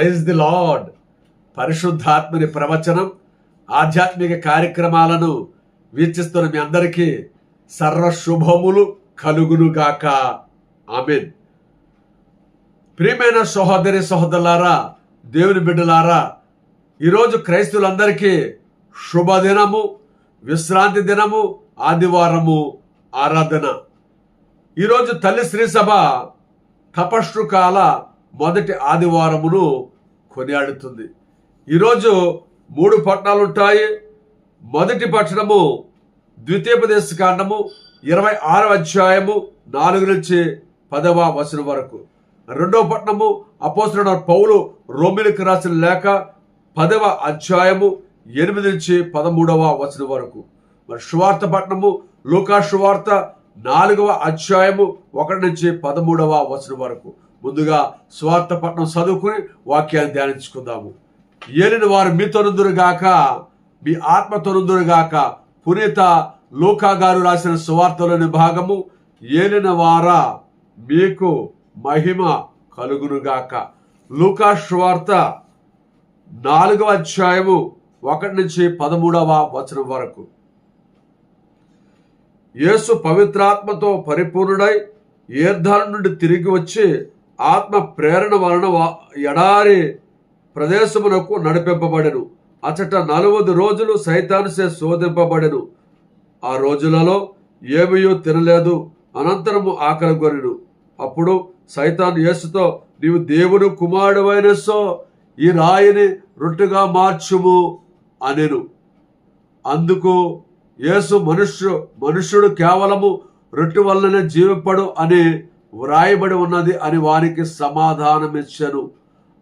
Praise the lord పరిశుద్ధాత్మని ప్రవచనం ఆధ్యాత్మిక కార్యక్రమాలను వీక్షిస్తున్న మీ అందరికీ సర్వ శుభములు కలుగునుగాక ఆమెన్. ప్రియమైన సహోదరి సహోదరులారా దేవుని బిడ్డలారా ఈరోజు క్రైస్తువులందరికీ శుభదినము విశ్రాంతి దినము ఆదివారము ఆరాధన. ఈరోజు తల్లి శ్రీ సభ తపస్సు కాల మొదటి ఆదివారమును కొనియాడుతుంది. ఈరోజు మూడు పట్టణాలు ఉంటాయి. మొదటి పట్టణము ద్వితీయోపదేశ కాండము ఇరవై ఆరవ అధ్యాయము నాలుగు నుంచి పదవ వచనం వరకు. రెండవ పట్టణము అపోసరుడు పౌలు రోమిలకు రాసిన లేఖ పదవ అధ్యాయము ఎనిమిది నుంచి పదమూడవ వచనం వరకు. మరి సువార్త పట్టణము లూకా సువార్త నాలుగవ అధ్యాయము ఒకటి నుంచి పదమూడవ వచనం వరకు. ముందుగా స్వార్థపట్నం చదువుకుని వాక్యాన్ని ధ్యానించుకుందాము. ఏలిన వారు మీతోనుదురుగాక మీ ఆత్మతోనుదురుగాక పునీత లూకా గారు రాసిన సువార్తలోని భాగము ఏలిన వారా మీకు మహిమ కలుగునుగాక లూకా స్వార్త నాలుగవ అధ్యాయము ఒకటి నుంచి పదమూడవ వచనం వరకు. యేసు పవిత్రాత్మతో పరిపూర్ణుడై ఏర్ధాల నుండి తిరిగి వచ్చి ఆత్మ ప్రేరణ వలన వా- ఎడారి ప్రదేశమునకు నడిపింపబడెను. అచట నలవది రోజులు సైతానుసే శోధింపబడెను. ఆ రోజులలో ఏమయో తినలేదు. అనంతరము ఆకలి కొనెను అప్పుడు సైతాన్ యేసుతో నీవు దేవుడు కుమారుడు సో ఈ రాయిని రొట్టెగా మార్చుము అనెను. అందుకు యేసు మనుష్యు మనుష్యుడు కేవలము రొట్టె వల్లనే జీవింపడు అని వ్రాయబడి ఉన్నది అని వారికి సమాధానమిచ్చను.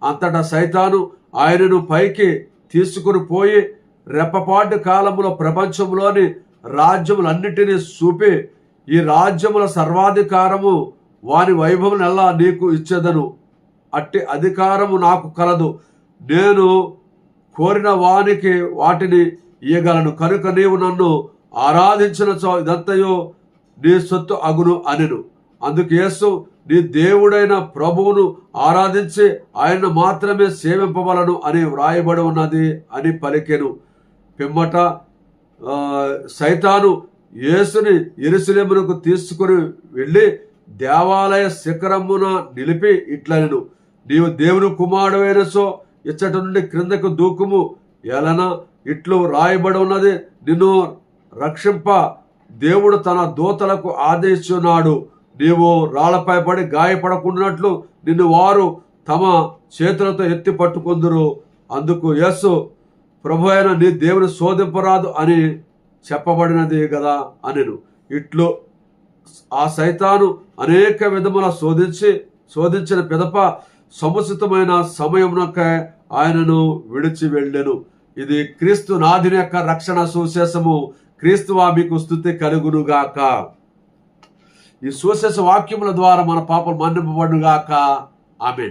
అంతటా సైతాను ఆయనను పైకి తీసుకుని పోయి రెప్పపాటు కాలములో ప్రపంచంలోని రాజ్యములన్నిటినీ చూపి ఈ రాజ్యముల సర్వాధికారము వాని వైభవం ఎలా నీకు ఇచ్చేదను? అట్టి అధికారము నాకు కలదు. నేను కోరిన వానికి వాటిని ఇయ్యగలను. కనుక నీవు నన్ను ఆరాధించిన చో ఇదంతయో నీ సొత్తు అగును అనెను. అందుకు యేసు నీ దేవుడైన ప్రభువును ఆరాధించి ఆయన మాత్రమే సేవింపవలను అని వ్రాయబడి ఉన్నది అని పలికెను. పిమ్మట సైతాను యేసుని ఎరుసలేమునకు తీసుకుని వెళ్ళి దేవాలయ శిఖరమున నిలిపి ఇట్లనెను. నీవు దేవుని కుమారుడైన సో ఇచ్చట నుండి క్రిందకు దూకుము. ఎలన ఇట్లు రాయబడి ఉన్నది నిన్ను రక్షింప దేవుడు తన దూతలకు ఆదేశిస్తున్నాడు నీవు రాళ్ళపై పడి గాయపడకుండాట్లు నిన్ను వారు తమ చేతులతో ఎత్తి పట్టుకుందురు. అందుకు యస్సు ప్రభు అయిన నీ దేవుని శోధింపరాదు అని చెప్పబడినది కదా అనెను. ఇట్లు ఆ సైతాను అనేక విధముల శోధించి శోధించిన పిదప సముచితమైన సమయమునక ఆయనను విడిచి వెళ్ళెను. ఇది క్రీస్తు నాథుని యొక్క రక్షణ సుశేషము క్రీస్తువా మీకు స్థుతి కలుగునుగాక. ఈ సుశేష వాక్యముల ద్వారా మన పాపలు మన్నింపబడుగాక ఆమె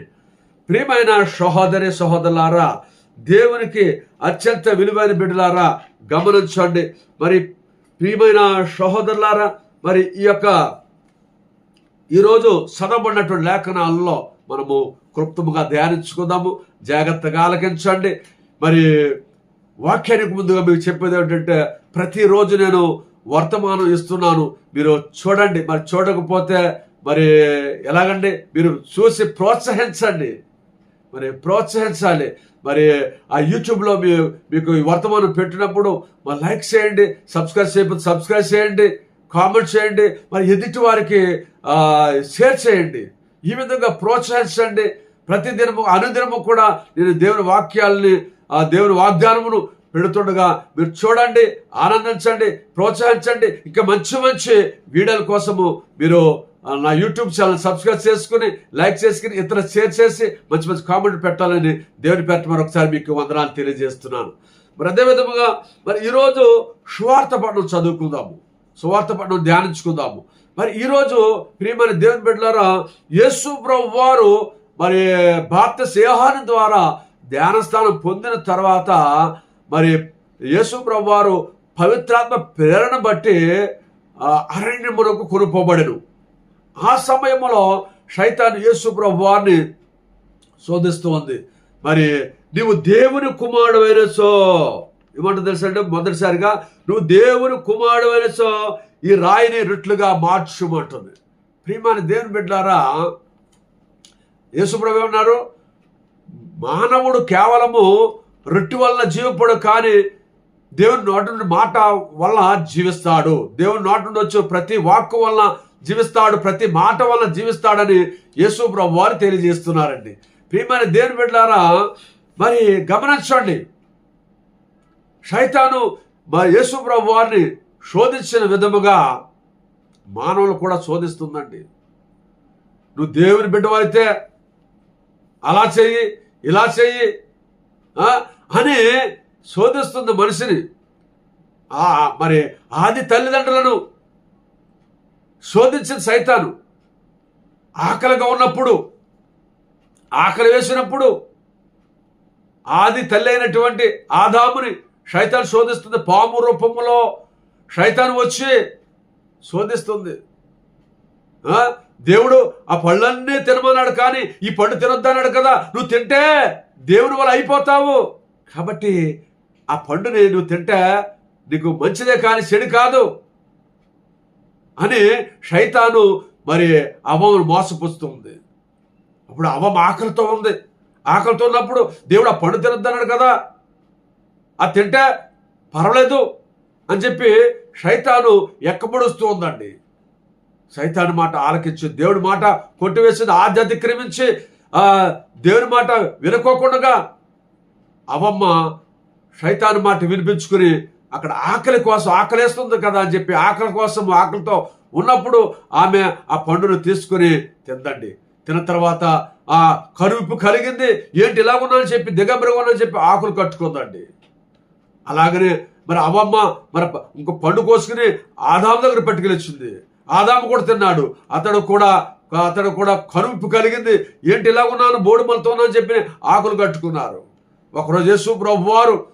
ప్రియమైన సహోదరి సహోదరులారా దేవునికి అత్యంత విలువైన బిడ్డలారా గమనించండి మరి ప్రియమైన సహోదరులారా మరి ఈ యొక్క ఈరోజు చదవబడినటువంటి లేఖనాల్లో మనము క్లుప్తముగా ధ్యానించుకుందాము. జాగ్రత్తగా ఆలకించండి. మరి వాక్యానికి ముందుగా మీకు చెప్పేది ఏంటంటే ప్రతిరోజు నేను వర్తమానం ఇస్తున్నాను. మీరు చూడండి. మరి చూడకపోతే మరి ఎలాగండి? మీరు చూసి ప్రోత్సహించండి. మరి ప్రోత్సహించాలి. మరి ఆ యూట్యూబ్లో మీ మీకు వర్తమానం పెట్టినప్పుడు మరి లైక్ చేయండి సబ్స్క్రైబ్ చేయకపోతే సబ్స్క్రైబ్ చేయండి కామెంట్ చేయండి మరి ఎదుటి వారికి షేర్ చేయండి. ఈ విధంగా ప్రోత్సహించండి. ప్రతిదినము అనుదినము కూడా నేను దేవుని వాక్యాలని ఆ దేవుని వాగ్దానమును పెడుతుండగా మీరు చూడండి ఆనందించండి ప్రోత్సహించండి. ఇంకా మంచి మంచి వీడియోల కోసము మీరు నా యూట్యూబ్ ఛానల్ సబ్స్క్రైబ్ చేసుకుని లైక్ చేసుకుని ఇతర షేర్ చేసి మంచి మంచి కామెంట్ పెట్టాలని దేవుని పేట మరొకసారి మీకు వందనాలు తెలియజేస్తున్నాను. మరి అదే విధముగా మరి ఈరోజు సువార్త పట్టణం చదువుకుందాము. సువార్త పట్టణం ధ్యానించుకుందాము. మరి ఈరోజు ప్రియమైన దేవుని బిడ్డలారా యేసు ప్రభు వారు మరి భారత సేహాని ద్వారా ధ్యానస్థానం పొందిన తర్వాత మరి యేసు ప్రభువారు పవిత్రాత్మ ప్రేరణ బట్టి అరణ్యములకు అరణ్యమునకు ఆ సమయంలో శైతాన్ యేసు ప్రభువారిని శోధిస్తూ ఉంది. మరి నీవు దేవుని కుమారుడు అయినసో ఏమంట తెలుసా అంటే మొదటిసారిగా నువ్వు దేవుని కుమారుడు అయినసో ఈ రాయిని రొట్లుగా మార్చుమంటుంది. ప్రియమాని దేవుని బిడ్డారా యేసుప్రభు ఉన్నారు మానవుడు కేవలము రొట్టె వల్ల జీవపడు కానీ దేవుని నోటి నుండి మాట వల్ల జీవిస్తాడు. దేవుని నోటి నుండి వచ్చే ప్రతి వాక్కు వల్ల జీవిస్తాడు ప్రతి మాట వల్ల జీవిస్తాడని యేసు ప్రభు వారు తెలియజేస్తున్నారండి. ప్రియమైన దేవుని బిడ్డారా మరి గమనించండి. శైతాను మరి యేసు ప్రభు వారిని శోధించిన విధముగా మానవులు కూడా శోధిస్తుందండి. నువ్వు దేవుని బిడ్డవైతే అలా చెయ్యి ఇలా చెయ్యి అని శోధిస్తుంది మనిషిని. ఆ, మరి ఆది తల్లిదండ్రులను శోధించిన సైతాను. ఆకలిగా ఉన్నప్పుడు ఆకలి వేసినప్పుడు ఆది తల్లి అయినటువంటి ఆదాముని శైతాన్ శోధిస్తుంది. పాము రూపంలో శైతాన్ వచ్చి శోధిస్తుంది. దేవుడు ఆ పళ్ళన్నీ తినమన్నాడు కానీ ఈ పండు తినొద్దన్నాడు కదా నువ్వు తింటే దేవుని వల్ల అయిపోతావు. కాబట్టి ఆ పండుని నువ్వు తింటే నీకు మంచిదే కానీ చెడు కాదు అని శైతాను మరి అవను మోసపుస్తుంది అప్పుడు అవం ఆకలితో ఉంది. ఆకలితో ఉన్నప్పుడు దేవుడు ఆ పండు తినద్దన్నాడు కదా. ఆ తింటే పర్వాలేదు అని చెప్పి శైతాను ఎక్కబడుస్తూ ఉందండి. సైతాను మాట ఆలకించి దేవుడి మాట కొట్టివేసింది ఆది అతిక్రమించి దేవుని మాట వినుకోకుండా అవమ్మ సైతాన్ మాట వినిపించుకుని అక్కడ ఆకలి కోసం ఆకలేస్తుంది కదా అని చెప్పి ఆకలి కోసం ఆకలితో ఉన్నప్పుడు ఆమె ఆ పండును తీసుకుని తిందండి. తిన్న తర్వాత ఆ కరువిప్పు కలిగింది. ఏంటి ఇలా ఉన్నానని చెప్పి దిగంబరిగా ఉన్నానని చెప్పి ఆకులు కట్టుకుందండి. అలాగనే మరి అవమ్మ మరి ఇంకో పండు కోసుకుని ఆదాము దగ్గర పట్టుకెళ్ళొచ్చింది ఆదాము కూడా తిన్నాడు. అతడు కూడా అతడు కూడా కరుపు కలిగింది. ఏంటి ఇలా ఉన్నాను బోడుమలతో మనతోనని అని చెప్పి ఆకులు కట్టుకున్నారు. ఒకరోజు యేసు ప్రభు వారు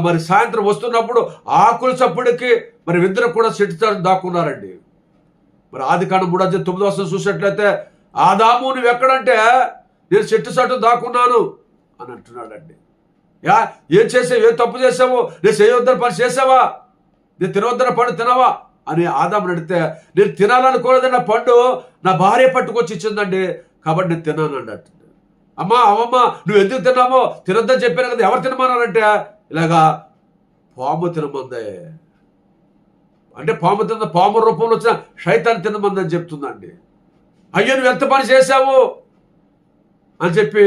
మరి సాయంత్రం వస్తున్నప్పుడు ఆకుల చప్పుడికి మరి ఇద్దరు కూడా చెట్టు దాక్కున్నారండి. మరి ఆది కాండం మూడు తొమ్మిది వస్తుంది చూసినట్లయితే ఆదాము నువ్వు ఎక్కడంటే నేను చెట్టు చట్టు దాక్కున్నాను అని అంటున్నాడండి. యా ఏం చేసావు? ఏం తప్పు చేసావు? నేను చేయవద్దన్న పని చేసావా? నేను తినవద్దన్న పండు తినవా? అని ఆదాము అడిగితే నేను తినాలనుకోలేదన్న పండు నా భార్య పట్టుకొచ్చి ఇచ్చిందండి. కాబట్టి నేను తిన్నాను అన్నట్టు. అమ్మా అవమ్మ నువ్వు ఎందుకు తిన్నామో తినద్దని చెప్పాను కదా ఎవరు తినమన్నారంటే? ఇలాగా పాము తినమందే. అంటే పాము తిన్న పాము రూపంలో వచ్చిన శైతాన్ని తినమందని చెప్తుందండి. అయ్యో నువ్వు ఎంత పని చేశావు? అని చెప్పి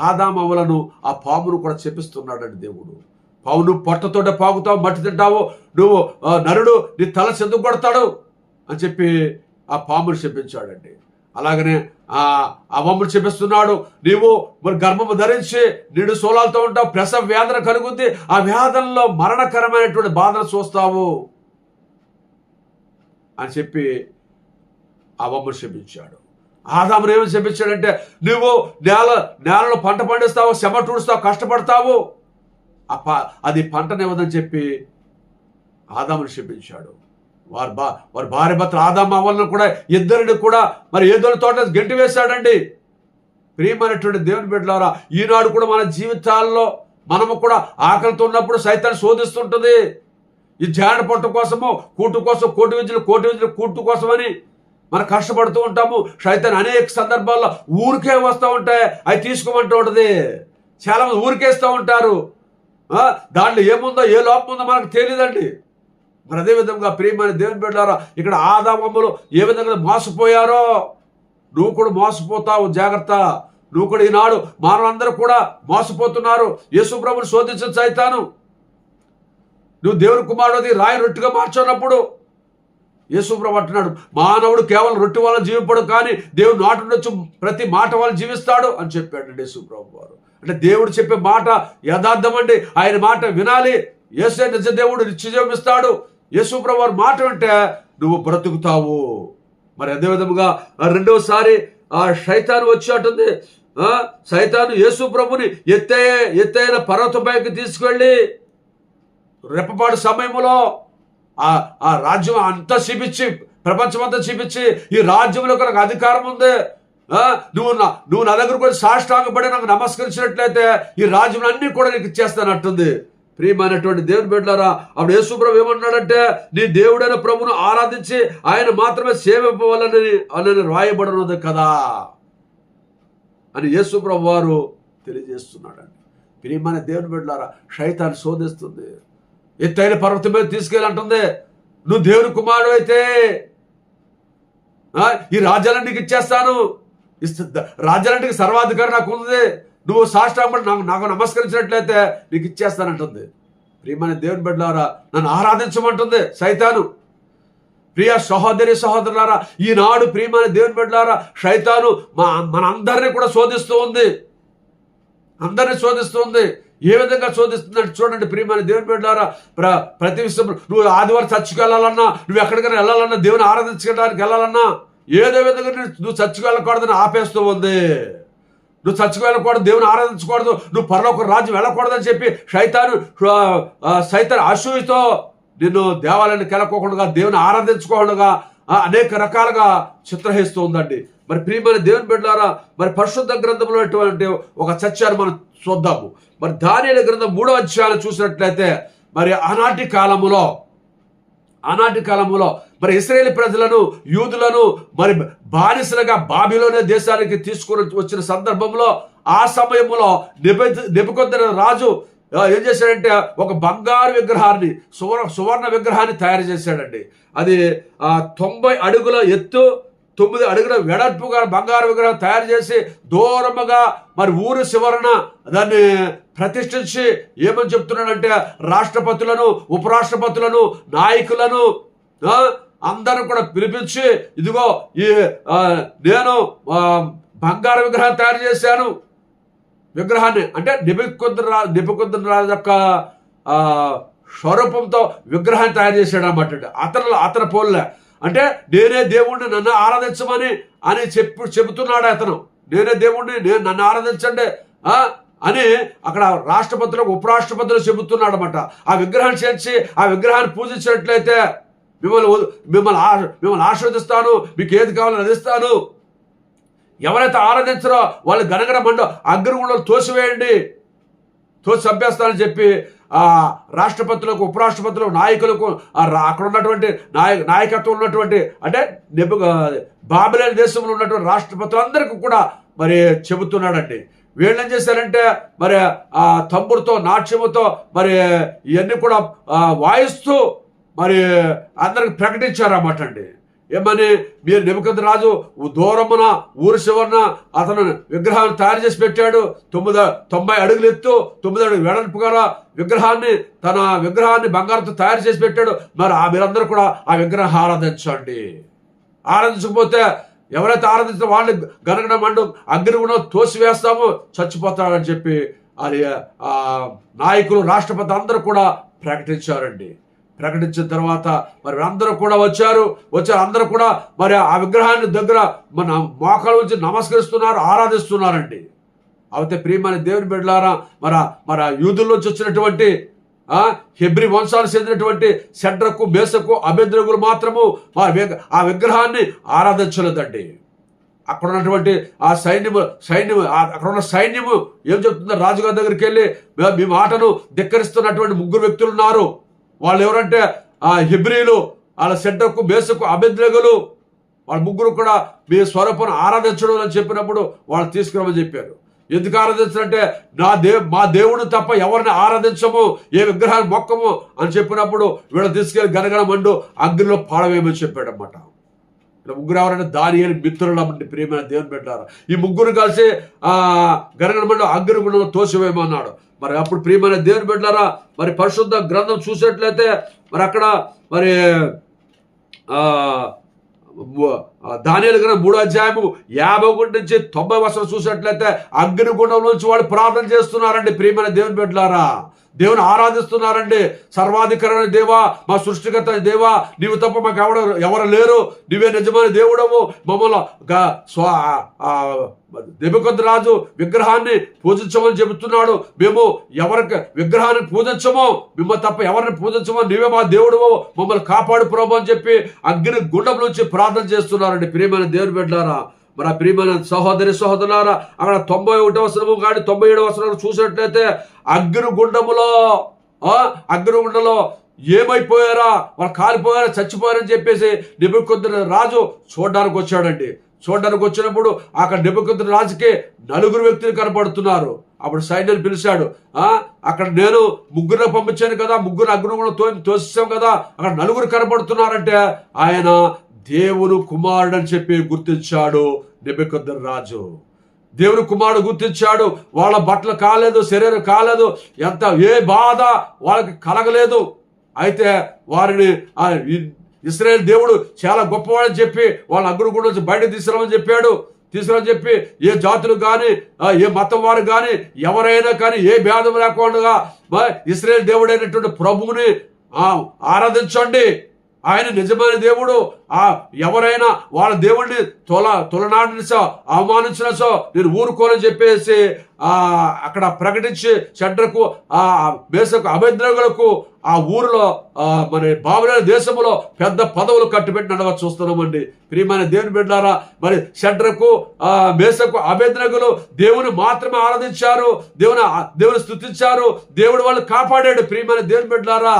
ఆదామవలను ఆ పామును కూడా చెప్పిస్తున్నాడండి దేవుడు. పావు నువ్వు పొట్టతోటే పాగుతావు మట్టి తింటావు నువ్వు నరుడు నీ తల చెందుకు కొడతాడు అని చెప్పి ఆ పామును చెప్పించాడండి అలాగనే ఆ అమ్మమ్మడు చెప్పిస్తున్నాడు నీవు మరి గర్భము ధరించి నీడు సోలాలతో ఉంటావు ప్రసవ వేదన కలుగుద్ది ఆ వేదనలో మరణకరమైనటువంటి బాధను చూస్తావు. అని చెప్పి అమ్మమ్మడు చెప్పించాడు ఆదామును ఏమని చెప్పించాడంటే నువ్వు నేల నేలలో పంట పండిస్తావు శమ చూడుస్తావు కష్టపడతావు. అప్ప అది పంటనివ్వదని చెప్పి ఆదామును చెప్పించాడు వారు బా వారి భార్య భర్తలు ఆదామ అవ్వాలను కూడా ఇద్దరిని కూడా మరి ఏదో తోట గెంటి వేశాడండి. ప్రియమైనటువంటి దేవుని బిడ్డలారా ఈనాడు కూడా మన జీవితాల్లో మనము కూడా ఆకలితో ఉన్నప్పుడు సైతాన్ని శోధిస్తుంటుంది. ఈ జాడ పొట్ట కోసము కూటు కోసం కోటి విద్యలు కోటి విద్యలు కూటు కోసమని మనం కష్టపడుతూ ఉంటాము. సైతాన్ అనేక సందర్భాల్లో ఊరికే వస్తూ ఉంటాయి. అవి తీసుకోమంటూ ఉంటుంది. చాలామంది ఊరికేస్తూ ఉంటారు. దాంట్లో ఏముందో ఏ లోపం ఉందో మనకు తెలియదండి. మరి అదే విధంగా ప్రియమైన దేవుని బిడ్డారా ఇక్కడ ఆదామమ్మలు ఏ విధంగా మోసపోయారో నువ్వు కూడా మోసపోతావు జాగ్రత్త. నువ్వు కూడా ఈనాడు మానవులందరూ కూడా మోసపోతున్నారు. యేసుప్రభుని శోధించిన సైతాను. నువ్వు దేవుని కుమారుడిది రాయి రొట్టుగా మార్చున్నప్పుడు యేసుప్రభు అంటున్నాడు మానవుడు కేవలం రొట్టె వల్ల జీవిపడు కానీ దేవుడు నాటుండొచ్చు ప్రతి మాట వల్ల జీవిస్తాడు అని చెప్పాడు యేసుప్రభు వారు. అంటే దేవుడు చెప్పే మాట యథార్థం అండి. ఆయన మాట వినాలి. యేసే నిజ దేవుడు నిత్య జీవిస్తాడు యేసుప్రభు వారి మాట వింటే నువ్వు బ్రతుకుతావు. మరి అదే విధముగా రెండవసారి ఆ శైతాను వచ్చి అంటుంది సైతాను యేసు ప్రభుని ఎత్తే ఎత్తైన పర్వతంపైకి తీసుకెళ్ళి రెప్పపాటు సమయంలో ఆ ఆ రాజ్యం అంతా చూపించి ప్రపంచం అంతా చూపించి ఈ రాజ్యంలో నాకు అధికారం ఉంది. నువ్వు నా నువ్వు నా దగ్గర వచ్చి సాష్టాంగపడి నాకు నమస్కరించినట్లయితే ఈ రాజ్యం అన్ని కూడా నీకు ఇచ్చేస్తానట్టుంది ప్రియమైనటువంటి దేవుని బిడ్డలారా అప్పుడు యేసుప్రభు ఏమన్నాడంటే నీ దేవుడైన ప్రభును ఆరాధించి ఆయన మాత్రమే సేవింపవాలని అని రాయబడినది కదా అని యేసుప్రభు వారు తెలియజేస్తున్నాడండి. ప్రియమైన దేవుని బిడ్డలారా శైతాన్ని శోధిస్తుంది. ఎత్తైన పర్వతం మీద తీసుకెళ్ళంటుంది. నువ్వు దేవుని కుమారుడు అయితే ఆ, ఈ రాజ్యాలను ఇచ్చేస్తాను. ఇస్త- రాజ్యాలన్నిటికి సర్వాధికారం నాకు ఉంది నువ్వు సాష్టాంబడి నాకు నాకు నమస్కరించినట్లయితే నీకు ఇచ్చేస్తానంటుంది. ప్రియమైన దేవుని బిడ్డలారా నన్ను ఆరాధించమంటుంది సైతాను. ప్రియ సహోదరి సహోదరులారా ఈనాడు ప్రియమైన దేవుని బిడ్డలారా సైతాను మా మన అందరినీ కూడా శోధిస్తూ ఉంది. అందరినీ శోధిస్తుంది ఏ విధంగా శోధిస్తుందంటే చూడండి ప్రియమైన దేవుని బిడ్డారా ప్ర ప్రతి విషయం నువ్వు ఆదివారం చర్చికి వెళ్ళాలన్నా నువ్వు ఎక్కడికైనా వెళ్ళాలన్నా దేవుని ఆరాధించడానికి వెళ్ళాలన్నా ఏదో విధంగా నువ్వు నువ్వు చర్చికి వెళ్ళకూడదని ఆపేస్తూ ఉంది. నువ్వు చర్చికి వెళ్ళకూడదు దేవుని ఆరాధించకూడదు నువ్వు పరలోక రాజ్యం వెళ్ళకూడదని చెప్పి సైతాను సైతాన్ అసూయతో నిన్ను దేవాలయానికి వెళ్ళకోకుండా దేవుని ఆరాధించుకోకుండా అనేక రకాలుగా చిత్రహిస్తూ ఉందండి. మరి ప్రియమైన దేవుని బిడ్డారా మరి పరిశుద్ధ గ్రంథంలో అటువంటి ఒక సత్యాన్ని మనం చూద్దాము. మరి దానిల గ్రంథం మూడో అధ్యాయాలు చూసినట్లయితే మరి ఆనాటి కాలములో ఆనాటి కాలంలో మరి ఇస్రాయేల్ ప్రజలను యూదులను మరి బానిసలుగా బాబిలోనే దేశానికి తీసుకుని వచ్చిన సందర్భంలో ఆ సమయంలో నిపుకొద్దిన రాజు ఏం చేశాడంటే ఒక బంగారు విగ్రహాన్ని సువర్ణ సువర్ణ విగ్రహాన్ని తయారు చేశాడండి. అది తొంభై అడుగుల ఎత్తు తొమ్మిది అడుగుల వెడల్పుగా బంగారు విగ్రహం తయారు చేసి దూరముగా మరి ఊరు శివరణ దాన్ని ప్రతిష్ఠించి ఏమని చెప్తున్నాడంటే రాష్ట్రపతులను ఉపరాష్ట్రపతులను నాయకులను ఆ, అందరూ కూడా పిలిపించి ఇదిగో ఈ నేను బంగారు విగ్రహం తయారు చేశాను. విగ్రహాన్ని అంటే నిపుకొద్దు రా రాజు యొక్క స్వరూపంతో విగ్రహాన్ని తయారు చేశాడు అన్నమాట. అతను అతను పోలే అంటే నేనే దేవుణ్ణి నన్ను ఆరాధించమని అని చెప్పు చెబుతున్నాడు అతను. నేనే దేవుణ్ణి నేను నన్ను ఆరాధించండి అని అక్కడ రాష్ట్రపతులకు ఉపరాష్ట్రపతులు చెబుతున్నాడు అనమాట ఆ విగ్రహాన్ని చేర్చి ఆ విగ్రహాన్ని పూజించినట్లయితే మిమ్మల్ని మిమ్మల్ని మిమ్మల్ని ఆశీర్వదిస్తాను మీకు ఏది కావాలో అందిస్తాను ఎవరైతే ఆరాధించరో వాళ్ళు గనగన మండ అగ్నిగుండంలో తోసివేయండి తోసి చంపేస్తానని చెప్పి రాష్ట్రపతులకు ఉపరాష్ట్రపతులకు నాయకులకు అక్కడ ఉన్నటువంటి నాయ నాయకత్వం ఉన్నటువంటి అంటే నెబు బాబిలేని దేశంలో ఉన్నటువంటి రాష్ట్రపతులందరికీ కూడా మరి చెబుతున్నాడండి. వీళ్ళు ఏం చేశారంటే మరి ఆ తంబురుతో నాట్యముతో మరి ఇవన్నీ కూడా వాయిస్తూ మరి అందరికి ప్రకటించారన్నమాట అండి ఏమని? మీరు నిమకంద రాజు దూరమున ఊరు అతను విగ్రహాన్ని తయారు చేసి పెట్టాడు. తొమ్మిది తొంభై అడుగులు ఎత్తు తొమ్మిది అడుగులు వెడల్పు గల విగ్రహాన్ని తన విగ్రహాన్ని బంగారంతో తయారు చేసి పెట్టాడు. మరి ఆ మీరందరూ కూడా ఆ విగ్రహం ఆరాధించండి. ఆరాధించకపోతే ఎవరైతే ఆరాధించిన వాళ్ళు గనగడం అండు అగ్నిగుణం తోసివేస్తామో చచ్చిపోతాడని చెప్పి అది ఆ నాయకులు రాష్ట్రపతి అందరూ కూడా ప్రకటించారండి. ప్రకటించిన తర్వాత మరి అందరూ కూడా వచ్చారు. వచ్చారు. అందరూ కూడా మరి ఆ విగ్రహాన్ని దగ్గర మన మోకాలు వచ్చి నమస్కరిస్తున్నారు ఆరాధిస్తున్నారండి. అయితే ప్రియమైన దేవుని బిడ్డలారా మన మన యూదుల్లోంచి వచ్చినటువంటి హెబ్రి వంశాలు చెందినటువంటి సెడ్రకు మేసకు అభ్యర్థులు మాత్రము ఆ విగ్రహాన్ని ఆరాధించలేదండి. అక్కడ ఉన్నటువంటి ఆ సైన్యము సైన్యము అక్కడ ఉన్న సైన్యము ఏం చెప్తుందో రాజుగారి దగ్గరికి వెళ్ళి "మేము మీ మాటను ధిక్కరిస్తున్నటువంటి ముగ్గురు వ్యక్తులు ఉన్నారు. వాళ్ళు ఎవరంటే ఆ హిబ్రీలు వాళ్ళ సెడ్డకు మేసకు అభ్యర్థులు వాళ్ళ ముగ్గురు కూడా మీ స్వరూపను ఆరాధించడం అని చెప్పినప్పుడు వాళ్ళు తీసుకురామని చెప్పారు. ఎందుకు ఆరాధించాలంటే నా దేవు మా దేవుడు తప్ప ఎవరిని ఆరాధించము ఏ విగ్రహాన్ని మొక్కము అని చెప్పినప్పుడు వీళ్ళు తీసుకెళ్ళి గనగన మండు అగ్నిలో పాడవేయమని చెప్పాడు అనమాట ఇలా ముగ్గురు ఎవరైనా దాని మిత్రులు అమ్మండి ప్రియమైన దేవుని పెట్టారు ఈ ముగ్గురు కలిసి గనగన మండు అగ్ని గుండంలో తోసివేయమన్నాడు. మరి అప్పుడు ప్రియమైన దేవుని పెట్టారా మరి పరిశుద్ధ గ్రంథం చూసినట్లయితే మరి అక్కడ మరి ఆ గ్రంథం మూడో అధ్యాయము యాభై ఒకటి నుంచి తొంభై వర్షాలు చూసినట్లయితే అగ్నిగుండం నుంచి వాళ్ళు ప్రార్థన చేస్తున్నారండి ప్రియమైన దేవుని బిడ్డలారా. దేవుని ఆరాధిస్తున్నారండి. సర్వాధికరణ దేవా మా సృష్టికర్త దేవా నీవు తప్ప మాకు ఎవడ ఎవరు లేరు. నీవే నిజమైన దేవుడము మమ్మల్ని గ- దెబ్బకొద్ది రాజు విగ్రహాన్ని పూజించమని చెబుతున్నాడు. మేము ఎవరికి విగ్రహాన్ని పూజించమో మిమ్మల్ని తప్ప ఎవరిని పూజించమో నీవే మా దేవుడువో. మమ్మల్ని కాపాడు ప్రభు అని చెప్పి అగ్ని గుండం నుంచి ప్రార్థన చేస్తున్నారండి. ప్రియమైన దేవుని బిడ్డారా మన ప్రియమైన సహోదరి సహోదరులారా అక్కడ తొంభై ఒకటి వసనము కానీ తొంభై ఏడు వసనాలు చూసినట్లయితే అగ్నిగుండములో ఆ అగ్నిగుండలో ఏమైపోయారా? వాళ్ళు కాలిపోయారా? చచ్చిపోయారని చెప్పేసి నిబుకొద్దున రాజు చూడడానికి వచ్చాడండి. చూడడానికి వచ్చినప్పుడు అక్కడ నిబుకొద్దున రాజుకి నలుగురు వ్యక్తులు కనపడుతున్నారు. అప్పుడు సైన్యం పిలిచాడు ఆ అక్కడ నేను ముగ్గురు పంపించాను కదా ముగ్గురు అగ్నిగుండం తో తోసాం కదా అక్కడ నలుగురు కనపడుతున్నారంటే ఆయన దేవుడు కుమారుడు అని చెప్పి గుర్తించాడు నిబుకొద్దున రాజు. దేవుని కుమారుడు గుర్తించాడు వాళ్ళ బట్టలు కాలేదు శరీరం కాలేదు ఎంత ఏ బాధ వాళ్ళకి కలగలేదు. అయితే వారిని ఇస్రాయేల్ దేవుడు చాలా గొప్పవాడని చెప్పి వాళ్ళ అగ్రగుండ నుంచి బయట తీసుకురామని చెప్పాడు. తీసుకురామని చెప్పి ఏ జాతులు కానీ ఏ మతం వారు కానీ ఎవరైనా కానీ ఏ భేదం లేకుండా మ- ఇస్రాయేల్ దేవుడైనటువంటి ప్రభువుని ఆరాధించండి. ఆయన నిజమైన దేవుడు. ఆ ఎవరైనా వాళ్ళ దేవుడిని తొల తొలనాడినసో అవమానించినసో నేను ఊరుకోనని చెప్పేసి ఆ అక్కడ ప్రకటించి చెడ్రకు ఆ మేసకు అభద్రగులకు ఆ ఊరిలో మరి బాబులైన దేశంలో పెద్ద పదవులు కట్టిపెట్టినట్టుగా చూస్తున్నామండి. ప్రియమైన దేవుని బిడ్డారా మరి షడ్రకు ఆ మేసకు అభేద్రగులు దేవుని మాత్రమే ఆరాధించారు దేవుని దేవుని స్థుతించారు దేవుడు వాళ్ళు కాపాడాడు. ప్రియమైన దేవుని బిడ్డారా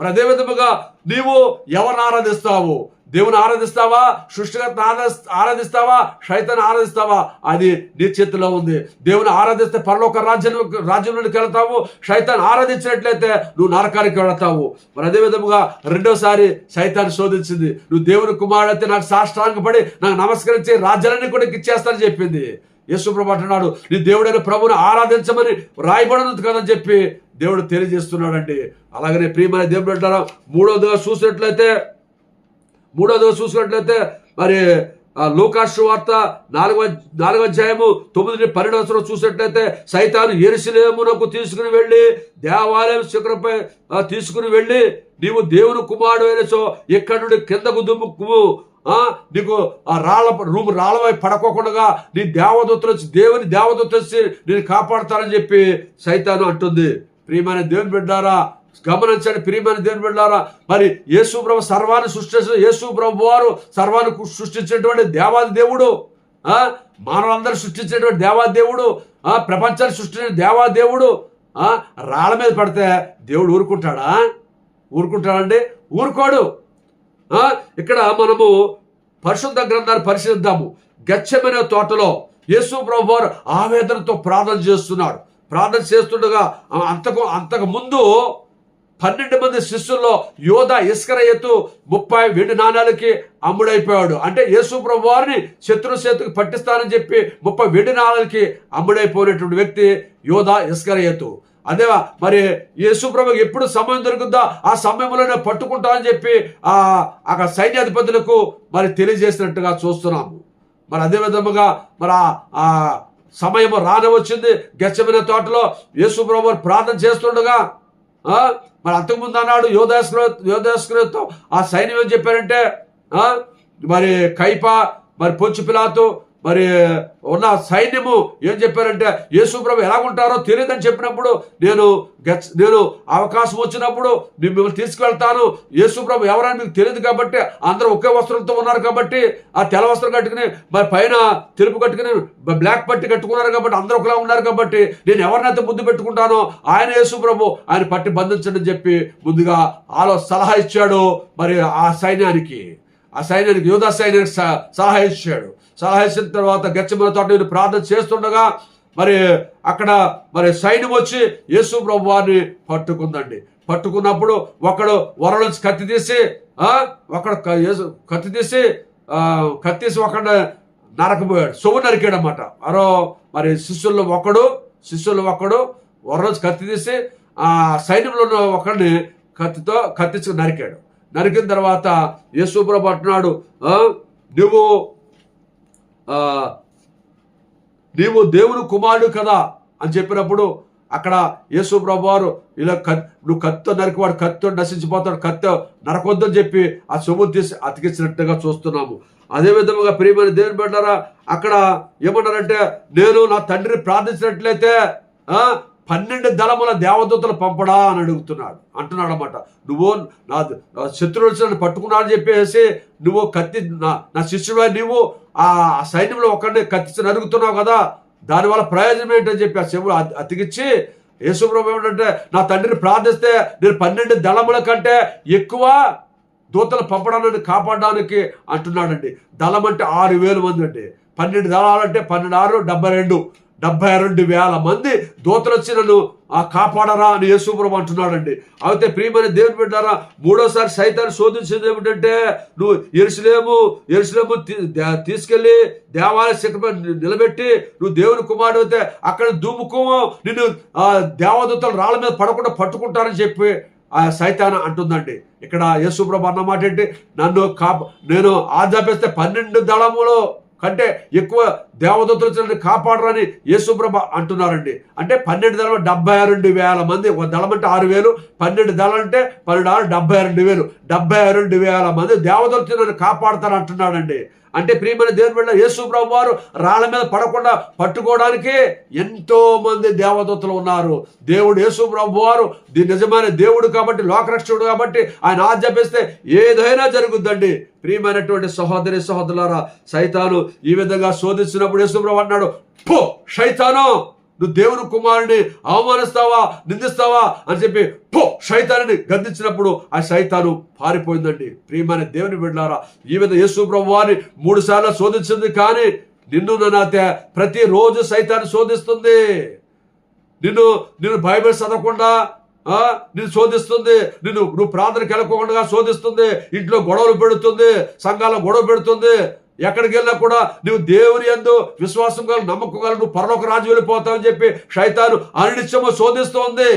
మరి అదే విధముగా నీవు ఎవరిని ఆరాధిస్తావు? దేవుని ఆరాధిస్తావా? సృష్టికర్త ఆరాధి- ఆరాధిస్తావా? శైతాన్ని ఆరాధిస్తావా? అది నీ చేతిలో ఉంది. దేవుని ఆరాధిస్తే పరలోక రాజ్యం రాజ్యంలోకి వెళతావు. శైతాన్ని ఆరాధించినట్లయితే నువ్వు నరకానికి వెళతావు. మరి అదే విధముగా రెండోసారి శైతాన్ని శోధించింది. నువ్వు దేవుని కుమారుడైతే నాకు సాష్టాంగపడి నాకు నమస్కరించి రాజ్యాలన్నీ కూడా ఇచ్చేస్తానని చెప్పింది. యేసుప్రభు అంటున్నాడు నీ దేవుడైన ప్రభుని ఆరాధించమని రాయబడినది కదని చెప్పి దేవుడు తెలియజేస్తున్నాడండి. అలాగనే ప్రియమైన దేవుడు అంటారా మూడవదిగా చూసినట్లయితే మూడోదిగా చూసినట్లయితే మరి ఆ వార్త నాలుగవ నాలుగవ అధ్యాయము తొమ్మిది పరిణామం చూసినట్లయితే సైతాను ఎరుసలేమునకు తీసుకుని వెళ్ళి దేవాలయం శిఖరంపై తీసుకుని వెళ్ళి నీవు దేవుని కుమారుడు అయినచో ఇక్కడ నుండి కిందకు దుమ్ముకు నీకు ఆ రాళ్ళ రూమ్ రాళ్ళపై పడకోకుండా నీ దేవదూతలు వచ్చి దేవుని దేవదూత వచ్చి నేను కాపాడుతానని చెప్పి సైతాను అంటుంది. ప్రియమైన దేవుని బిడ్డారా గమనించండి ప్రియమైన దేవుని బిడ్డారా. మరి యేసు ప్రభు సర్వాన్ని సృష్టించిన యేసు ప్రభు వారు సర్వాన్ని సృష్టించినటువంటి దేవాది దేవుడు మానవులందరూ సృష్టించినటువంటి దేవాదేవుడు ఆ? ప్రపంచాన్ని సృష్టించిన దేవా దేవుడు ఆ? రాళ్ళ మీద పడితే దేవుడు ఊరుకుంటాడా? ఊరుకుంటాడండి? ఊరుకోడు. ఆ, ఇక్కడ మనము పరిశుద్ధ గ్రంథాన్ని పరిశీలిద్దాము. గచ్చమైన తోటలో యేసు ప్రభు వారు ఆవేదనతో ప్రార్థన చేస్తున్నాడు. ప్రార్థన చేస్తుండగా అంతకు అంతకు ముందు పన్నెండు మంది శిష్యుల్లో యోధ ఇస్కరయతు ముప్పై వెండి నాణాలకి అమ్ముడైపోయాడు. అంటే యేసు ప్రభు వారిని శత్రు చేతికి పట్టిస్తానని చెప్పి ముప్పై వెండి నాణాలకి అమ్ముడైపోయినటువంటి వ్యక్తి యోధ ఇస్కరయతు. అదే మరి యేసుప్రభుకి ఎప్పుడు సమయం దొరుకుతుందో ఆ సమయంలోనే పట్టుకుంటామని చెప్పి ఆ అక్కడ సైన్యాధిపతులకు మరి తెలియజేసినట్టుగా చూస్తున్నాము. మరి అదే విధముగా మరి ఆ సమయం రానవచ్చింది. గచ్చమైన తోటలో యేసు ప్రభు ప్రార్థన చేస్తుండగా మరి అంతకుముందు అన్నాడు యోధాస్కృ యోధాస్కృతో ఆ సైన్యం ఏం చెప్పారంటే మరి కైప మరి పొచ్చు పిలాతు మరి ఉన్న సైన్యము ఏం చెప్పారంటే యేసుప్రభు ఎలా ఉంటారో తెలియదని చెప్పినప్పుడు నేను గచ్ నేను అవకాశం వచ్చినప్పుడు నేను మిమ్మల్ని తీసుకెళ్తాను. యేసుప్రభు ఎవరని మీకు తెలియదు కాబట్టి అందరూ ఒకే వస్త్రంతో ఉన్నారు కాబట్టి ఆ తెల్ల వస్త్రం కట్టుకుని మరి పైన తెలుపు కట్టుకుని బ్లాక్ పట్టి కట్టుకున్నారు కాబట్టి అందరూ ఒకలా ఉన్నారు కాబట్టి నేను ఎవరినైతే ముందు పెట్టుకుంటానో ఆయన యేసుప్రభు ఆయన పట్టి బంధించండి అని చెప్పి ముందుగా ఆలో సలహా ఇచ్చాడు. మరి ఆ సైన్యానికి ఆ సైన్యానికి యోధా సైన్యానికి స- సలహా ఇచ్చాడు. సలహా ఇచ్చిన తర్వాత గచ్చమల తోట వీరు ప్రార్థన చేస్తుండగా మరి అక్కడ మరి సైన్యం వచ్చి యేసు ప్రభు వారిని పట్టుకుందండి. పట్టుకున్నప్పుడు ఒకడు వర నుంచి కత్తి తీసి ఒకడు కత్తి తీసి కత్తి తీసి ఒకడు నరకపోయాడు సొమ్ము నరికాడు అనమాట మరో మరి శిష్యుల్లో ఒకడు శిష్యుల్లో ఒకడు వరలోంచి కత్తి తీసి ఆ సైన్యంలో ఉన్న ఒకడిని కత్తితో కత్తించి నరికాడు. నరికిన తర్వాత యేసుప్రభు అంటున్నాడు నువ్వు నీవు దేవుని కుమారుడు కదా అని చెప్పినప్పుడు అక్కడ యేసు ప్రభు వారు ఇలా కత్ నువ్వు కత్తితో నరికివాడు కత్తితో నశించిపోతాడు కత్తి నరకొద్దని చెప్పి ఆ సొమ్ము తీసి అతికించినట్టుగా చూస్తున్నాము. అదే విధముగా ప్రియమైన దేవుని బిడ్డారా అక్కడ ఏమన్నారంటే నేను నా తండ్రిని ప్రార్థించినట్లయితే పన్నెండు దళముల దేవదూతలు పంపడా అని అడుగుతున్నాడు. అంటున్నాడు అనమాట నువ్వు నా శత్రువులు నన్ను పట్టుకున్నాడని చెప్పేసి నువ్వు కత్తి నా నా శిష్యుడు నువ్వు ఆ సైన్యంలో ఒకరిని కత్తి అడుగుతున్నావు కదా. దానివల్ల ప్రయోజనం ఏంటని చెప్పి ఆ శివుడు అతికిచ్చి యేసుప్రభు ఏమిటంటే నా తండ్రిని ప్రార్థిస్తే నేను పన్నెండు దళముల కంటే ఎక్కువ దూతలు పంపడానికి కాపాడడానికి అంటున్నాడండి. దళం అంటే ఆరు వేలు మంది అండి. పన్నెండు దళాలు అంటే పన్నెండు ఆరు డెబ్బై రెండు. డెబ్బై రెండు వేల మంది దూతలు వచ్చి నన్ను ఆ కాపాడరా అని యేసుప్రభు అంటున్నాడండి. అయితే ప్రియమైన దేవుని పెట్టారా మూడోసారి సైతాన్ని శోధించేది ఏమిటంటే నువ్వు ఎరుసలేము ఎరుసలేము తీసుకెళ్ళి దేవాలయ శిఖరపై నిలబెట్టి నువ్వు దేవుని కుమారుడు అయితే అక్కడ దుమ్ముకోము నిన్ను ఆ దేవదూతలు రాళ్ళ మీద పడకుండా పట్టుకుంటారని చెప్పి ఆ సైతాన అంటుందండి. ఇక్కడ యేసుప్రభు అన్నమాట ఏంటి? నన్ను కాప నేను ఆజ్ఞాపిస్తే పన్నెండు దళములు కంటే ఎక్కువ దేవదత్తులు చిన్న కాపాడరని యేసుప్రభ అంటున్నారండి. అంటే పన్నెండు దళం డెబ్బై రెండు వేల మంది. ఒక దళం అంటే ఆరు వేలు పన్నెండు దళం అంటే పన్నెండు ఆరు డెబ్బై రెండు వేలు. డెబ్బై రెండు వేల మంది దేవదత్తులు వచ్చి కాపాడతారు అంటున్నాడండి. అంటే ప్రియమైన దేవుని బిడ్డ యేసుప్రభు వారు రాళ్ళ మీద పడకుండా పట్టుకోవడానికి ఎంతో మంది దేవదత్తులు ఉన్నారు. దేవుడు యేసుప్రభు వారు నిజమైన దేవుడు కాబట్టి లోకరక్షకుడు కాబట్టి ఆయన ఆజ్ఞాపిస్తే ఏదైనా జరుగుద్దండి. ప్రియమైనటువంటి సహోదరి సహోదరులారా సైతాను ఈ విధంగా శోధించిన చూసినప్పుడు యేసుప్రభు అన్నాడు పో శైతాను నువ్వు దేవుని కుమారుని అవమానిస్తావా నిందిస్తావా? అని చెప్పి పో శైతాన్ని గద్దించినప్పుడు ఆ శైతాను పారిపోయిందండి. ప్రియమైన దేవుని బిడ్డారా ఈ విధంగా యేసు ప్రభు వారిని మూడు సార్లు శోధించింది కానీ నిన్ను నన్ను ప్రతిరోజు సైతాన్ని శోధిస్తుంది. నిన్ను నిన్ను బైబిల్ చదవకుండా ఆ, నిన్ను శోధిస్తుంది. నిన్ను నువ్వు ప్రార్థనకి వెళ్ళకోకుండా శోధిస్తుంది. ఇంట్లో గొడవలు పెడుతుంది. సంఘాల గొడవ పెడుతుంది. ఎక్కడికి వెళ్ళినా కూడా నువ్వు దేవుని ఎందు విశ్వాసం గల నమ్మకం గల నువ్వు పరలోక రాజు వెళ్ళిపోతావని చెప్పి శైతాను అనిత్యము శోధిస్తోంది.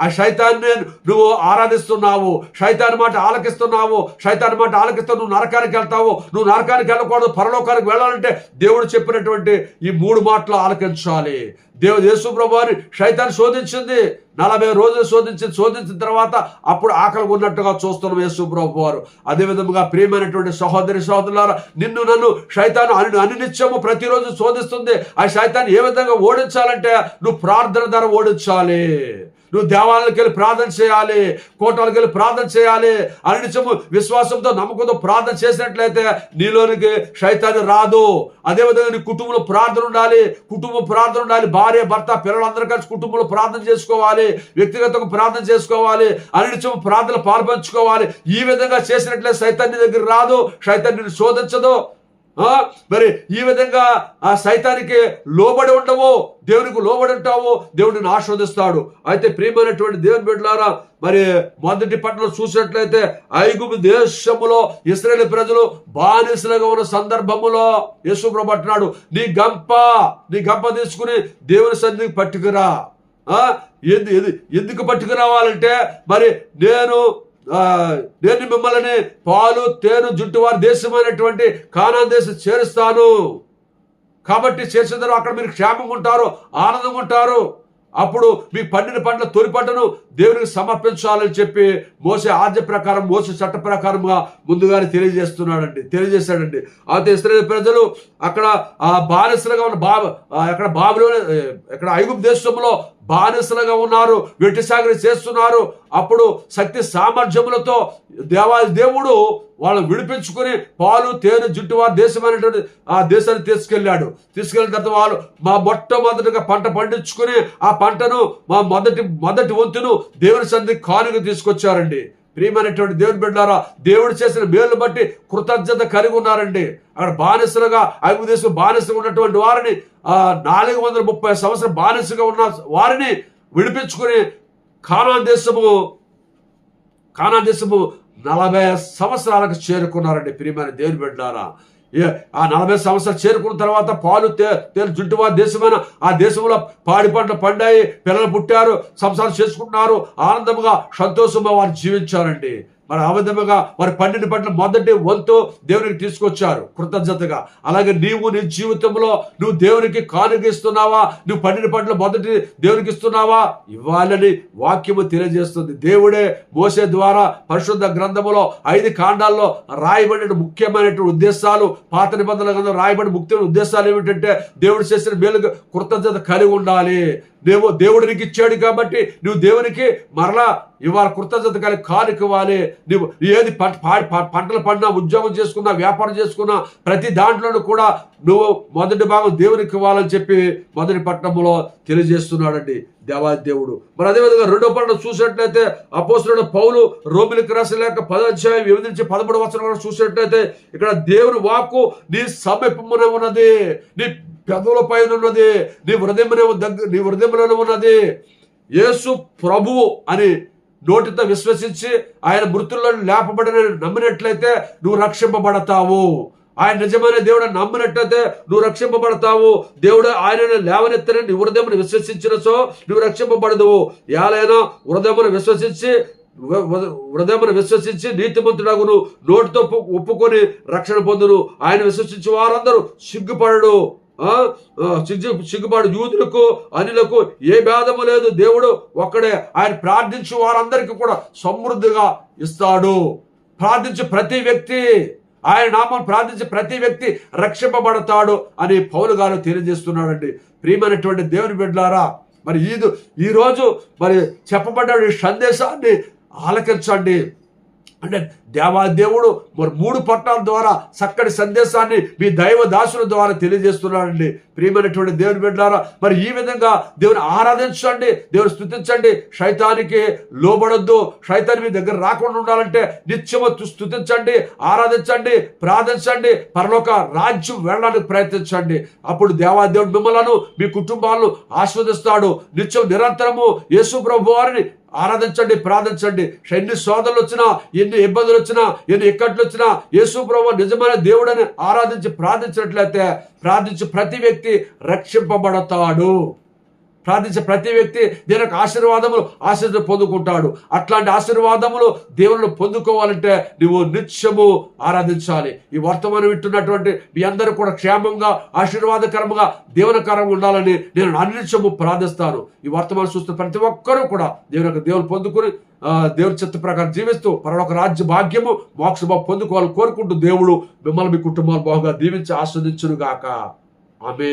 ఆ శైతాన్ని నువ్వు ఆరాధిస్తున్నావు. శైతాన్ మాట ఆలకిస్తున్నావు. శైతాన్ మాట ఆలకిస్తూ నువ్వు నరకానికి వెళ్తావు. నువ్వు నరకానికి వెళ్ళకూడదు పరలోకానికి వెళ్ళాలంటే దేవుడు చెప్పినటువంటి ఈ మూడు మాటలు ఆలకించాలి. దేవుడు యేసు ప్రభువాని శైతాన్ని శోధించింది. నలభై రోజులు శోధించింది శోధించిన తర్వాత అప్పుడు ఆకలి ఉన్నట్టుగా చూస్తున్నాం యేసు ప్రభు వారు అదేవిధంగా ప్రియమైనటువంటి సహోదరి సహోదరులారా నిన్ను నన్ను శైతాను అని అనునిత్యము ప్రతిరోజు శోధిస్తుంది. ఆ శైతాన్ని ఏ విధంగా ఓడించాలంటే నువ్వు ప్రార్థన ద్వారా ఓడించాలి. నువ్వు దేవాలయాలకు వెళ్ళి ప్రార్థన చేయాలి కోటలకు వెళ్ళి ప్రార్థన చేయాలి అనినిత్యము విశ్వాసంతో నమ్మకంతో ప్రార్థన చేసినట్లయితే నీలోనికి శైతాన్ని రాదు. అదేవిధంగా నీ కుటుంబంలో ప్రార్థన ఉండాలి కుటుంబ ప్రార్థన ఉండాలి భార్య భర్త పిల్లలందరూ కలిసి కుటుంబంలో ప్రార్థన చేసుకోవాలి వ్యక్తిగతంగా ప్రార్థన చేసుకోవాలి అనినిత్యం ప్రార్థన పాల్పంచుకోవాలి. ఈ విధంగా చేసినట్లయితే సైతాన్ని దగ్గర రాదు సైతాన్ని శోధించదు. మరి ఈ విధంగా ఆ సైతానికి లోబడి ఉండవు దేవునికి లోబడి ఉంటావు దేవుడిని ఆస్వాదిస్తాడు అయితే ప్రియమైనటువంటి దేవుని బిడ్డలారా మరి మొదటి పట్ల చూసినట్లయితే ఐగుప్తు దేశములో ఇస్రాయేల్ ప్రజలు బానిసలుగా ఉన్న సందర్భములో యేసు పట్టినాడు నీ గంప నీ గంప తీసుకుని దేవుని సన్నిధికి పట్టుకురా. ఎందుకు పట్టుకురావాలంటే మరి నేను నేను మిమ్మల్ని పాలు తేను జుట్టువారి దేశమైనటువంటి కానా దేశం చేరుస్తాను. కాబట్టి చేసిన తర్వాత అక్కడ మీరు క్షేమంగా ఉంటారు ఆనందంగా ఉంటారు. అప్పుడు మీ పండిన పంటల తొలి పంటను దేవునికి సమర్పించాలని చెప్పి మోసే ఆజ్ఞ ప్రకారం మోసే చట్ట ప్రకారంగా ముందుగానే తెలియజేస్తున్నాడండి తెలియజేశాడండి. అయితే ఇస్రాయల్ ప్రజలు అక్కడ ఆ బానిసలుగా ఉన్న బాబు అక్కడ బాబులో ఇక్కడ ఐగుప్ దేశంలో బానిసలుగా ఉన్నారు వెట్టిసాగరి చేస్తున్నారు. అప్పుడు శక్తి సామర్థ్యములతో దేవా దేవుడు వాళ్ళని విడిపించుకుని పాలు తేనె జుట్టు వారి దేశమైనటువంటి ఆ దేశాన్ని తీసుకెళ్ళాడు. తీసుకెళ్ళిన తర్వాత వాళ్ళు మా మొట్టమొదటిగా పంట పండించుకుని ఆ పంటను మా మొదటి మొదటి వంతును దేవుని సంది కానుక తీసుకొచ్చారండి. ప్రియమైనటువంటి దేవుని బిడ్డారా దేవుడు చేసిన మేలు బట్టి కృతజ్ఞత కలిగి ఉన్నారండి. అక్కడ బానిసలుగా ఐదు దేశం బానిసగా ఉన్నటువంటి వారిని ఆ నాలుగు వందల ముప్పై సంవత్సరం బానిసగా ఉన్న వారిని విడిపించుకుని కానాన్ దేశము కానా దేశము నలభై సంవత్సరాలకు చేరుకున్నారండి ప్రియమైన దేవుని బిడ్డారా. ఆ నలభై సంవత్సరాలు చేరుకున్న తర్వాత పాలు తే తేలు జుట్టువా దేశమైన? ఆ దేశంలో పాడి పంటలు పండాయి పిల్లలు పుట్టారు సంసారం చేసుకుంటున్నారు ఆనందంగా సంతోషంగా వారు జీవించారండి. మరి ఆ విధముగా వారి పండిన పట్ల మొదటి వంతు దేవునికి తీసుకొచ్చారు కృతజ్ఞతగా. అలాగే నీవు నీ జీవితంలో నువ్వు దేవునికి కానుక ఇస్తున్నావా నువ్వు పండిన పట్ల మొదటి దేవునికి ఇస్తున్నావా? ఇవ్వాలని వాక్యము తెలియజేస్తుంది. దేవుడే మోసే ద్వారా పరిశుద్ధ గ్రంథములో ఐదు కాండాల్లో రాయబడిన ముఖ్యమైనటువంటి ఉద్దేశాలు పాత నిబంధనల గ్రంథం రాయబడిన ముఖ్యమైన ఉద్దేశాలు ఏమిటంటే దేవుడు చేసిన మేలు కృతజ్ఞత కలిగి ఉండాలి. నువ్వు దేవుడు నీకు ఇచ్చాడు కాబట్టి నువ్వు దేవునికి మరలా ఇవాళ కృతజ్ఞత కలిగి కానుక ఇవ్వాలి. నువ్వు ఏది పంటలు పడినా ఉద్యోగం చేసుకున్నా వ్యాపారం చేసుకున్నా ప్రతి దాంట్లోనూ కూడా నువ్వు మొదటి భాగం దేవునికి ఇవ్వాలని చెప్పి మొదటి పట్టణంలో తెలియజేస్తున్నాడండి దేవాదేవుడు మరి అదేవిధంగా రెండో పట్టణం చూసినట్లయితే అపోసరుడు పౌలు రోమిలకు రాసిన లేక పదో ఎనిమిది నుంచి పదమూడు వచనం కూడా చూసినట్లయితే ఇక్కడ దేవుని వాక్కు నీ సమీపమునే ఉన్నది. నీ పెదవుల పైన ఉన్నది. నీ హృదయంలో దగ్గర నీ హృదయంలో ఉన్నది. యేసు ప్రభువు అని నోటితో విశ్వసించి ఆయన మృతుల్లో లేపబడిన నమ్మినట్లయితే నువ్వు రక్షింపబడతావు. ఆయన నిజమైన దేవుడు నమ్మినట్లయితే నువ్వు రక్షింపబడతావు. దేవుడు ఆయన లేవనెత్తని నీ హృదయమును విశ్వసించిన సో నువ్వు రక్షింపబడదువు ఏలైనా హృదయమును విశ్వసించి హృదయమును విశ్వసించి నీతిమంతుడగును నోటితో ఒప్పుకొని రక్షణ పొందును. ఆయన విశ్వసించి వారందరూ సిగ్గుపడడు సిగ్గు యూదులకు అనిలకు ఏ భేదము లేదు. దేవుడు ఒక్కడే. ఆయన ప్రార్థించే వారందరికీ కూడా సమృద్ధిగా ఇస్తాడు. ప్రార్థించే ప్రతి వ్యక్తి ఆయన నామం ప్రార్థించే ప్రతి వ్యక్తి రక్షింపబడతాడు అని పౌలు గారు తెలియజేస్తున్నాడండి. ప్రియమైనటువంటి దేవుని బిడ్డలారా మరి ఈదు ఈరోజు మరి చెప్పబడ్డ సందేశాన్ని ఆలకించండి. అంటే దేవా దేవుడు మరి మూడు పట్టాల ద్వారా చక్కటి సందేశాన్ని మీ దైవ దాసుల ద్వారా తెలియజేస్తున్నాడండి. ప్రియమైనటువంటి దేవుని బిడ్డారా మరి ఈ విధంగా దేవుని ఆరాధించండి దేవుని స్థుతించండి శైతానికి లోబడొద్దు. శైతాన్ని మీ దగ్గర రాకుండా ఉండాలంటే నిత్యము స్థుతించండి ఆరాధించండి ప్రార్థించండి పరలోక రాజ్యం వెళ్ళడానికి ప్రయత్నించండి. అప్పుడు దేవాదేవుడు మిమ్మలను మీ కుటుంబాలను ఆస్వాదిస్తాడు నిత్యం నిరంతరము యేసు ప్రభు వారిని ఆరాధించండి ప్రార్థించండి. ఎన్ని శోధనలు వచ్చినా ఎన్ని ఇబ్బందులు వచ్చినా ఎన్ని ఇక్కట్లు వచ్చినా యేసు ప్రభు నిజమైన దేవుడని ఆరాధించి ప్రార్థించినట్లయితే ప్రార్థించి ప్రతి వ్యక్తి రక్షింపబడతాడు. ప్రార్థించే ప్రతి వ్యక్తి దేవుని యొక్క ఆశీర్వాదములు ఆశీర్వాదం పొందుకుంటాడు. అట్లాంటి ఆశీర్వాదములు దేవుళ్ళు పొందుకోవాలంటే నువ్వు నిత్యము ఆరాధించాలి. ఈ వర్తమానం వింటున్నటువంటి మీ అందరూ కూడా క్షేమంగా ఆశీర్వాదకరంగా దేవునికరంగా ఉండాలని నేను అన్నిత్యము ప్రార్థిస్తాను. ఈ వర్తమానం చూస్తున్న ప్రతి ఒక్కరూ కూడా దేవుని యొక్క దేవుని పొందుకుని దేవుని చిత్త ప్రకారం జీవిస్తూ పరలోక రాజ్య భాగ్యము మోక్ష పొందుకోవాలని కోరుకుంటూ దేవుడు మిమ్మల్ని మీ కుటుంబాలు బాగుగా దీవించి ఆస్వాదించును గాక ఆమె